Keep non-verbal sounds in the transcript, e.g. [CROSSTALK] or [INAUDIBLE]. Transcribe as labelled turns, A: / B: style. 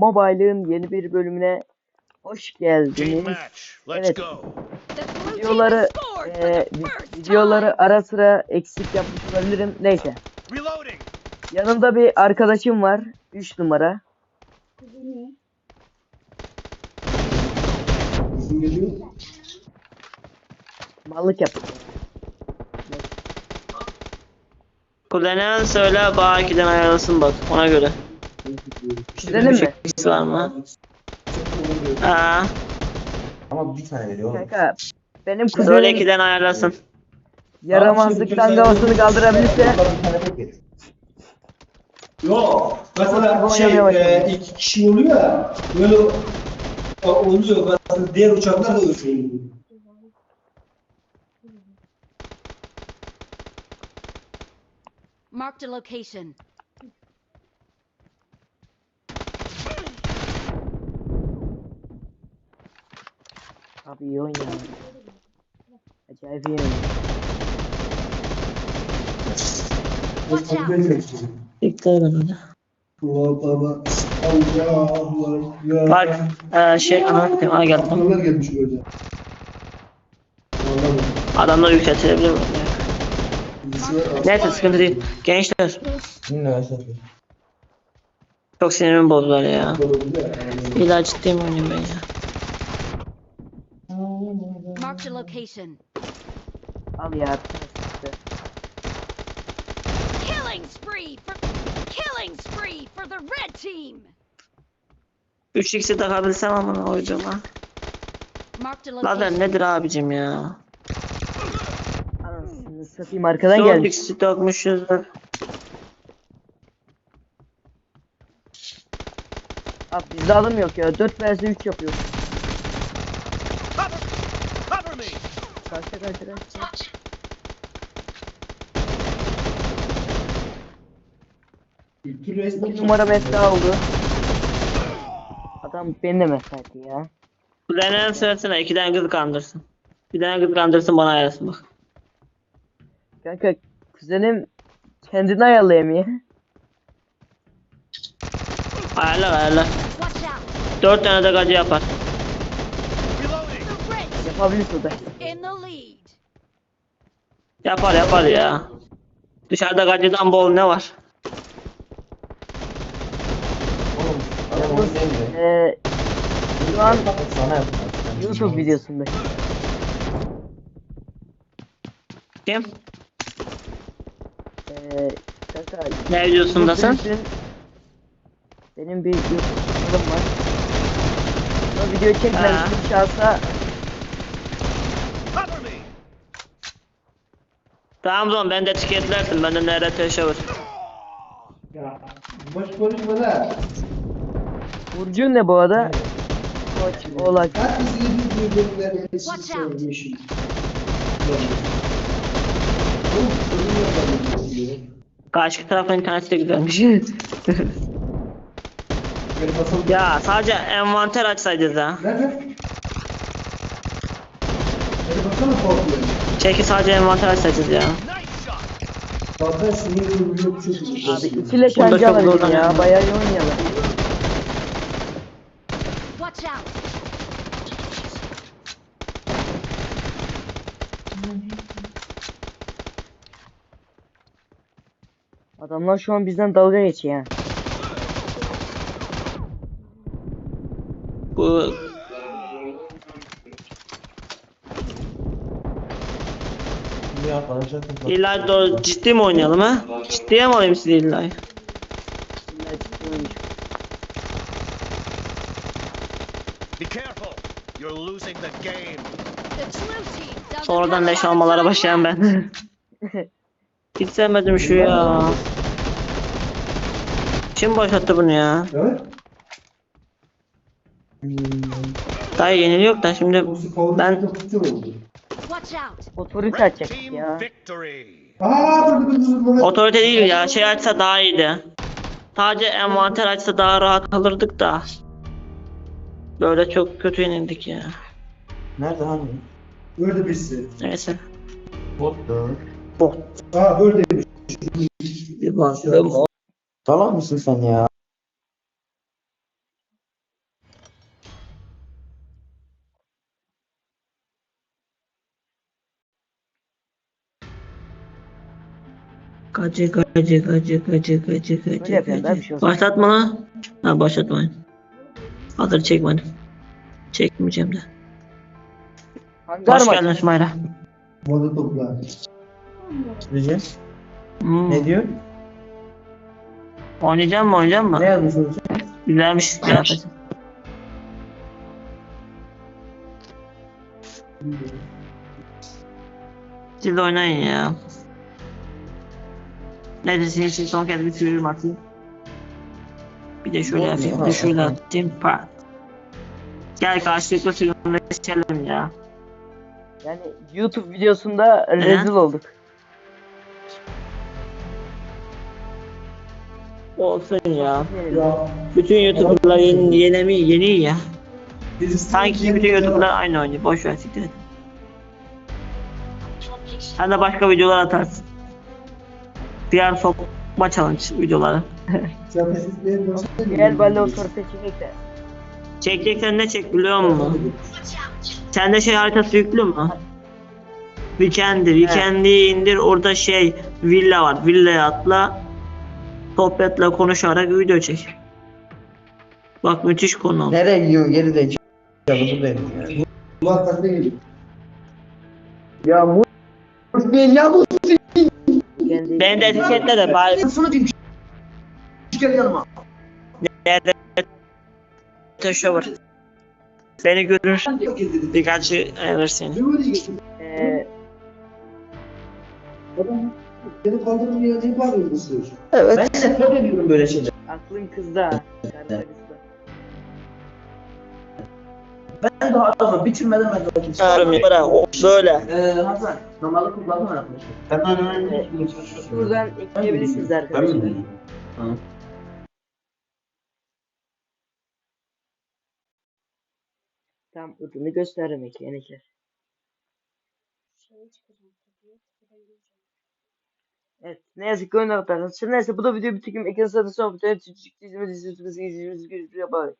A: Mobile'ın yeni bir bölümüne hoş geldiniz. Evet. Videoları e, videoları ara sıra eksik yapmış olabilirim. Neyse. Yanımda bir arkadaşım var. 3 numara. Mallık yapıyor.
B: Kullanan söyle Baki'den ayarlasın bak ona göre.
A: Gidelim mi?
B: X var mı? Aa,
C: Ama bir tane veriyor oğlum.
A: Kanka benim
B: söyle
A: kuzenim
B: 2'den ayarlasın.
A: yaramazlıktan kafasını kaldırabilirse
D: Yok. Mesela
A: Oynamaya
D: şey
A: başladı.
D: e, iki kişi oluyor ya böyle o- oluyor. Mesela diğer uçaklar da oluyor.
E: Marked a location.
A: Abi iyi oyun ya. Acayip iyi oyun.
D: Allah ya.
B: Bak e, şey ana ana geldim.
D: Adamlar gelmiş böyle.
B: Adamlar yükseltilebilir mi? Neyse sıkıntı değil. Gençler çok sinirimi bozdular ya. İlla ciddi mi oynayayım ben ya?
E: Marked a location.
A: Al ya.
E: Killing spree for killing spree for the red team.
B: 3x'i takabilsem ama oyduğuma.
E: Marked a location.
B: nedir abicim ya?
A: Anasını satayım arkadan
B: 4
A: gelmiş.
B: x'i takmışızdır.
A: Abi bizde alım yok ya. 4 vs 3 yapıyor.
D: Kültür resmi
A: Bir numara mesra oldu. Adam beni de mesletti ya.
B: Kullanan söylesene 2'den kız kandırsın. Bir tane kız kandırsın bana ayarlasın bak.
A: Kanka kuzenim kendini ayarlayamıyor.
B: Ayarlar ayarlar. 4 tane de gacı yapar.
F: Reloading.
E: The red team
A: Yapabilirse o da.
E: in the lead.
B: Yapar yapar ya. Dışarıda gacıdan bol ne var?
C: Oğlum adam onu demiyor.
A: Ee, şu an
C: Sana yapıyor.
A: YouTube videosunda.
B: Kim?
A: Ee, kanka
B: Ne videosundasın?
A: Bizim- Benim bir YouTube kanalım var. O video çekmemiştim şahsa
B: Tamam zaman ben de etiketlersin. Ben de NRT Shower.
D: Ya boş konuşma da.
A: Burcu ne bu arada? Koç, oğlak.
D: Herkes iyi bir birbirlerine sorun yok bende.
B: Karşı tarafın interneti de güzelmiş. [LAUGHS] Ya sadece envanter açsaydınız ha.
D: Nerede?
B: Çeki sadece envanter açsaydınız ya.
D: Zaten sinir yok iyi.
A: Abi
B: çok
A: alabilirim
B: zorlanıyorum
A: ya. Bayağı iyi oynayalım.
E: Watch out.
A: Adamlar şu an bizden dalga geçiyor.
B: Bu
C: Şimdi arkadaşlar
B: illa do- ciddi mi oynayalım ha? Ciddiye mi alayım sizi illa?
A: Bunlar ciddi oyuncu.
F: Be careful. You're losing the game.
E: The blue team doesn't
B: Sonradan leş almalara başlayan ben. [LAUGHS] Hiç sevmedim şu ya. Kim başlattı bunu ya?
D: Evet.
B: Dayı yeniliyor da şimdi Ben-.
E: Watch out.
A: Otorite açacak ya.
D: Aa dur dur dur dur.
B: otorite değil ya şey açsa daha iyiydi. Sadece envanter açsa daha rahat kalırdık da. Böyle çok kötü yenildik ya.
C: Nerede hangi?
D: Böyle birisi.
B: Neyse.
C: Bottu.
B: Bok.
D: Aa böyleymiş.
B: Bir baktım.
C: Salak mısın sen ya?
B: Gacı gacı gacı gacı gacı
A: Böyle
B: gacı
A: yapıyorum ben bir
B: gacı.
A: şey olsun.
B: Başlatma lan. Ha başlatmayın. Hazır çekmedim. Çekmeyeceğim de.
A: Hangar
B: Hoş
A: mı?
B: geldin İsmail'e.
D: Moda topla.
C: Gideceğiz.
B: Hmm.
C: Ne diyor?
B: Oynayacak mı oynayacak mı?
C: Ne yazmış hocam?
B: Güzelmiş kıyafet. Siz oynayın ya. Ne desin için son kez bir sürüm atayım. Bir de şöyle yapayım, bir de şöyle atayım. Pat. Gel karşılıklı sürümleşelim ya.
A: Yani YouTube videosunda rezil olduk.
B: Olsun ya.
A: Yani
B: Bütün YouTuber'lar yeni, yeni, yeni ya.
D: Biz
B: Sanki bütün YouTuber'lar aynı oynuyor. Boş ver siktir et. Sen de başka videolar atarsın. Diğer sokma challenge videoları.
A: Gel benimle oturup seçecek de.
B: Çekeceksen ne çek biliyor musun? Sende şey haritası yüklü mü? Weekend'i, Weekend'i indir orada şey villa var. Villaya atla. Sohbetle konuşarak video çek. Bak müthiş konu.
C: Nereye gidiyorsun geri de? Ya bu ne ya bu?
A: Kendi
B: Ben de etiketle de bari
C: Sana diyeyim. Gel yanıma.
B: nerede taşıyor. Beni görür. Birkaçı alır seni.
A: Eee
D: Beni kaldırın ya ne bağırıyorsun?
C: Ben de böyle şeyler.
A: aklın kızda.
C: Ben daha adamı bitirmeden ben daha kimse.
B: Bırak o böyle.
C: Eee Hasan, normalde kullanma yapmış.
A: Buradan ekleyebilirsiniz arkadaşlar. Tam adını göstermek yani. Evet. Ne yazık ki oyun noktasında. Neyse bu da video bitirdim. Ekran satı sohbeti. Çocuk dizimiz izliyorsunuz. İzliyorsunuz. Görüşürüz. Bye.